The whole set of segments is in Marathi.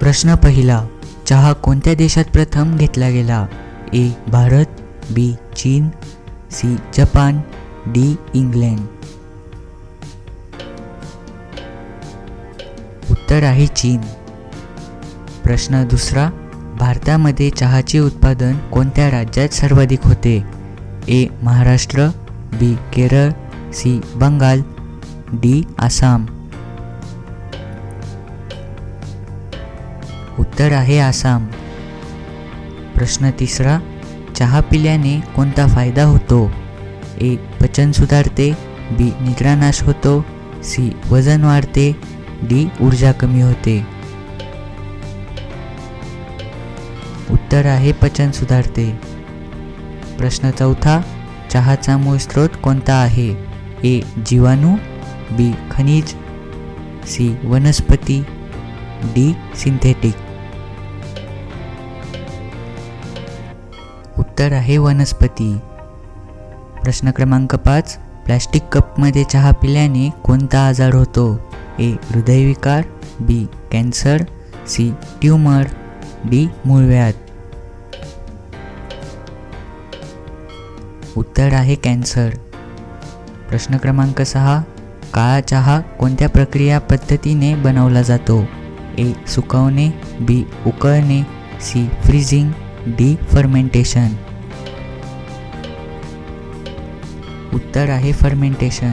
प्रश्न पहिला चहा कोणत्या देशात प्रथम घेतला गेला? ए भारत बी चीन सी जपान डी इंग्लंड. उत्तर आहे चीन. प्रश्न दुसरा भारतामध्ये चहाचे उत्पादन कोणत्या राज्यात सर्वाधिक होते? A Maharashtra B Kerala C Bengal D Assam. उत्तर आहे आसाम. प्रश्न तिसरा चहा पिल्याने कोणता फायदा होतो? ए पचन सुधारते बी निद्रानाश होतो सी वजन वाढते डी ऊर्जा कमी होते. उत्तर आहे पचन सुधारते. प्रश्न चौथा चहाचा मूळ स्रोत कोणता आहे? ए जीवाणू बी खनिज सी वनस्पती डी सिंथेटिक. उत्तर आहे वनस्पती. प्रश्न क्रमांक पाच प्लॅस्टिक कपमध्ये चहा पिल्याने कोणता आजार होतो? ए हृदयविकार B cancer C tumour D मूळव्याध. उत्तर आहे कॅन्सर. प्रश्न क्रमांक सहा काळा चहा कोणत्या प्रक्रिया पद्धतीने बनवला जातो? ए सुकवणे बी उकळणे सी फ्रीजिंग डी फर्मेंटेशन. उत्तर आहे फर्मेंटेशन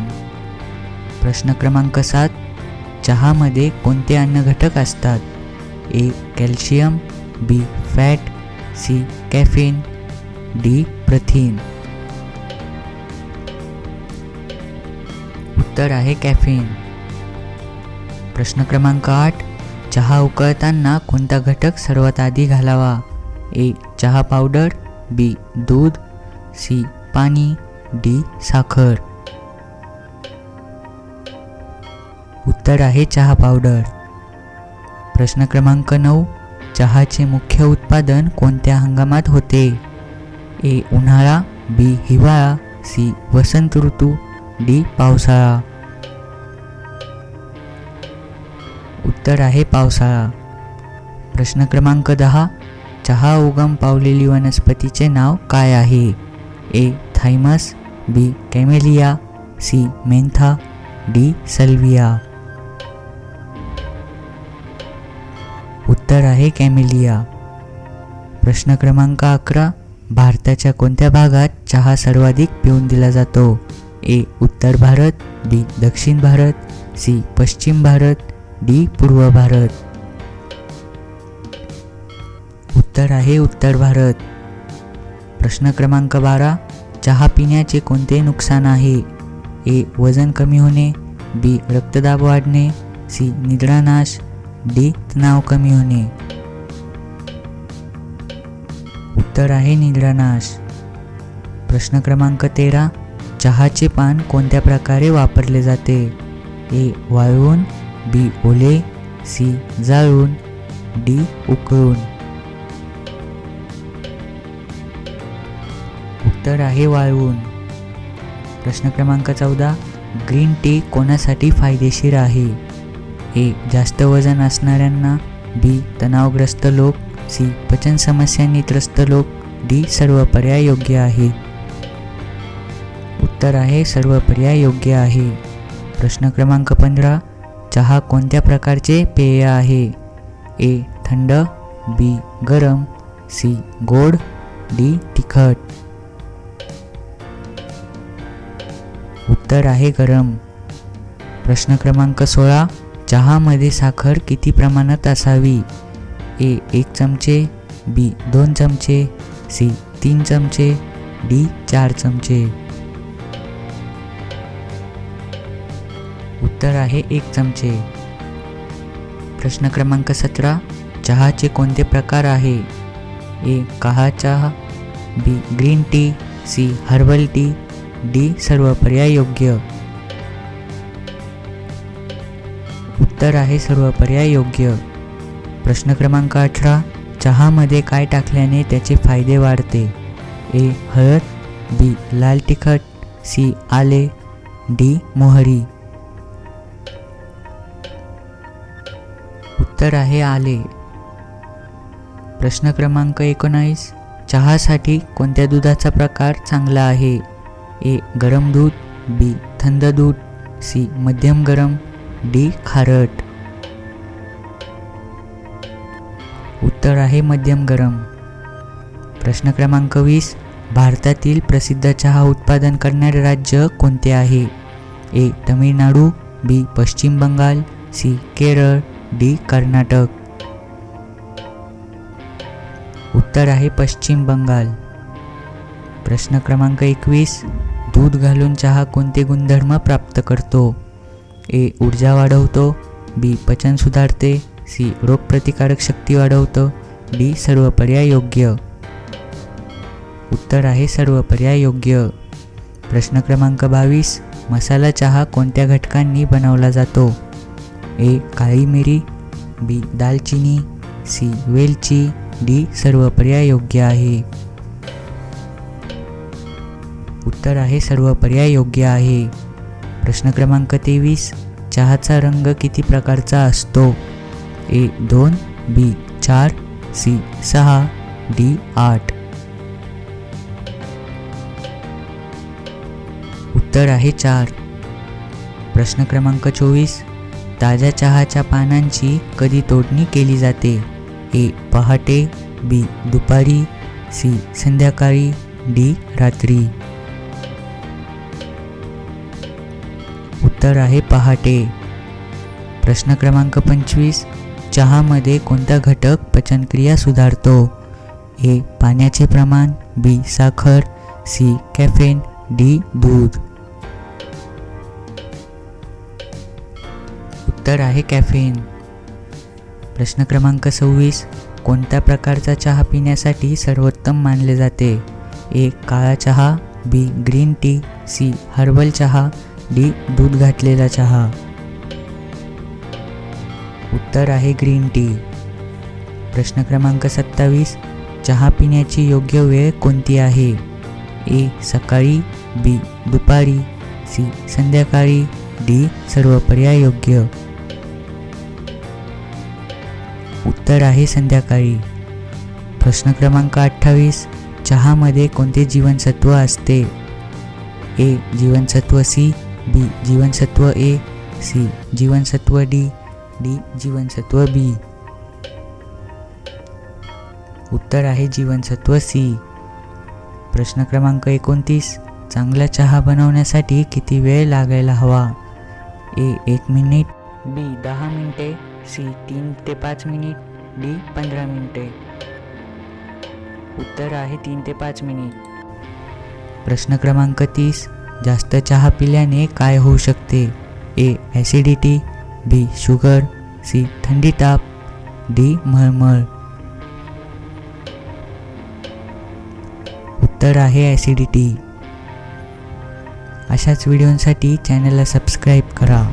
प्रश्न क्रमांक सात चहामध्ये कोणते अन्न घटक असतात? A calcium B fat C caffeine D प्रथिन उत्तर आहे कॅफेन प्रश्न क्रमांक आठ चहा उकळताना कोणता घटक सर्वात आधी घालावा? ए चहा पावडर बी दूध सी पाणी डी साखर. उत्तर आहे चहा पावडर. प्रश्न क्रमांक नऊ चहाचे मुख्य उत्पादन कोणत्या हंगामात होते? ए उन्हाळा बी हिवाळा सी वसंत ऋतू डी पावसाळा. उत्तर आहे पावसाळा. प्रश्न क्रमांक दहा चहा उगम पावलेली वनस्पतीचे नाव काय आहे? A thymus B camellia C mentha D salvia. उत्तर आहे कॅमेलिया। प्रश्न क्रमांक अकरा भारताच्या कोणत्या भागात चहा सर्वाधिक पिऊन दिला जातो? ए उत्तर भारत बी दक्षिण भारत सी पश्चिम भारत डी पूर्व भारत। उत्तर आहे उत्तर भारत। प्रश्न क्रमांक बारा चहा पिण्याचे कोणते नुकसान आहे? ए वजन कमी होणे बी रक्तदाब वाढणे सी निद्रानाश डी तणाव कमी होणे. उत्तर आहे निद्रानाश. प्रश्न क्रमांक तेरा चहाचे पान कोणत्या प्रकारे वापरले जाते? ए वाळवून बी ओले सी जाळून डी उकळून. उत्तर आहे वाळवून. प्रश्न क्रमांक चौदा ग्रीन टी कोणासाठी फायदेशीर आहे? ए जास्त वजन असणाऱ्यांना बी तणावग्रस्त लोक सी पचन समस्यांनी त्रस्त लोक डी सर्व पर्याय योग्य आहे. उत्तर आहे सर्व पर्याय योग्य आहे. प्रश्न क्रमांक पंधरा चहा कोणत्या प्रकारचे पेय आहे? ए थंड बी गरम सी गोड डी तिखट. उत्तर आहे गरम. प्रश्न क्रमांक सोळा चहामध्ये साखर किती प्रमाणात असावी? ए एक चमचे बी दोन चमचे सी तीन चमचे डी चार चमचे. उत्तर आहे एक चमचे. प्रश्न क्रमांक सतरा चहाचे कोणते प्रकार आहे? ए काहा चहा B green tea C herbal tea D सर्व पर्याय योग्य उत्तर आहे सर्व पर्याय योग्य प्रश्न क्रमांक अठरा चहामध्ये काय टाकल्याने त्याचे फायदे वाढते? ए हळद बी लाल तिखट सी आले डी मोहरी. उत्तर आहे आले. प्रश्न क्रमांक एकोणावीस चहासाठी कोणत्या दुधाचा प्रकार चांगला आहे? ए गरम दूध बी थंड दूध सी मध्यम गरम डी खारट. उत्तर आहे मध्यम गरम. प्रश्न क्रमांक वीस भारतातील प्रसिद्ध चहा उत्पादन करणारे राज्य कोणते आहे? ए तमिळनाडू बी पश्चिम बंगाल सी केरळ डी कर्नाटक. उत्तर आहे पश्चिम बंगाल. प्रश्न क्रमांक एकवीस दूध घालून चहा कोणते गुणधर्म प्राप्त करतो? ए ऊर्जा वाढवतो. बी पचन सुधारते. सी रोगप्रतिकारक शक्ती वाढवतं. डी सर्व पर्याय योग्य उत्तर आहे सर्व पर्याय योग्य प्रश्न क्रमांक बावीस. मसाला चहा कोणत्या घटकांनी बनवला जातो? ए काळी मिरी. बी दालचिनी. सी वेलची. डी सर्व पर्याय योग्य आहे. उत्तर आहे सर्व पर्याय योग्य आहे. प्रश्न क्रमांक तेवीस चहाचा रंग किती प्रकारचा असतो? ए दोन बी चार सी सहा डी आठ. उत्तर आहे चार. प्रश्न क्रमांक चोवीस ताज्या चहाच्या पानांची कधी तोडणी केली जाते? ए पहाटे बी दुपारी सी संध्याकाळी डी रात्री. उत्तर आहे पहाटे. प्रश्न क्रमांक पंचवीस. चहामध्ये कोणता घटक पचनक्रिया सुधारतो? ए. पाण्याचे प्रमाण. बी. साखर. सी. कॅफेन. डी. दूध. उत्तर आहे कॅफेन. प्रश्न क्रमांक सव्वीस. कोणत्या प्रकारचा चहा पिण्यासाठी सर्वोत्तम मानले जाते? ए. काळा चहा. B. Green tea. C. Herbal चहा. डी दूध घातलेला चहा. उत्तर आहे ग्रीन टी. प्रश्न क्रमांक सत्तावीस चहा पिण्याची योग्य वेळ कोणती आहे? ए सकाळी बी दुपारी सी संध्याकाळी डी सर्व पर्याय योग्य उत्तर आहे संध्याकाळी. प्रश्न क्रमांक अठ्ठावीस चहामध्ये कोणते जीवनसत्व असते? ए जीवनसत्व सी बी जीवनसत्व ए सी जीवनसत्व डी डी जीवनसत्व बी. उत्तर आहे जीवनसत्व सी. प्रश्न क्रमांक एकोणतीस चांगला चहा बनवण्यासाठी किती वेळ लागायला हवा? ए एक मिनिट. बी दहा मिनिटे. सी तीन ते पाच मिनिट. डी पंधरा मिनिटे. उत्तर आहे तीन ते पाच मिनिट. प्रश्न क्रमांक तीस जास्त चहा पिल्याने काय होऊ शकते? A acidity B sugar C थंडी ताप डी मळमळ. उत्तर आहे ॲसिडिटी. अशाच व्हिडिओंसाठी चॅनलला सबस्क्राईब करा.